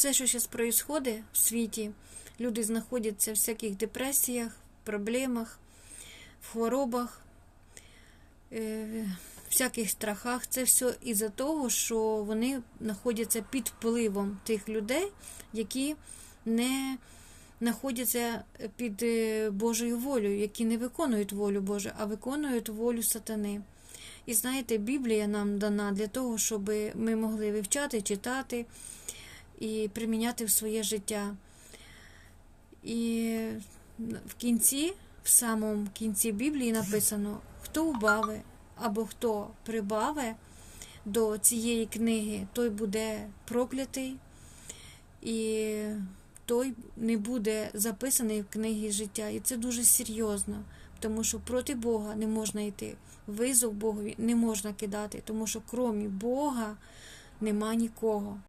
все, що зараз відбувається в світі, люди знаходяться в всяких депресіях, проблемах, в хворобах, е, всяких страхах. Це все із-за того, що вони знаходяться під впливом тих людей, які не знаходяться під е, Божою волею, які не виконують волю Божу, а виконують волю сатани. І знаєте, Біблія нам дана для того, щоб ми могли вивчати, читати і приміняти в своє життя. І в кінці, в самому кінці Біблії написано, хто убаве або хто прибаве до цієї книги, той буде проклятий, і той не буде записаний в книгі життя. І це дуже серйозно, тому що проти Бога не можна йти. Визов Богові не можна кидати, тому що крім Бога нема нікого.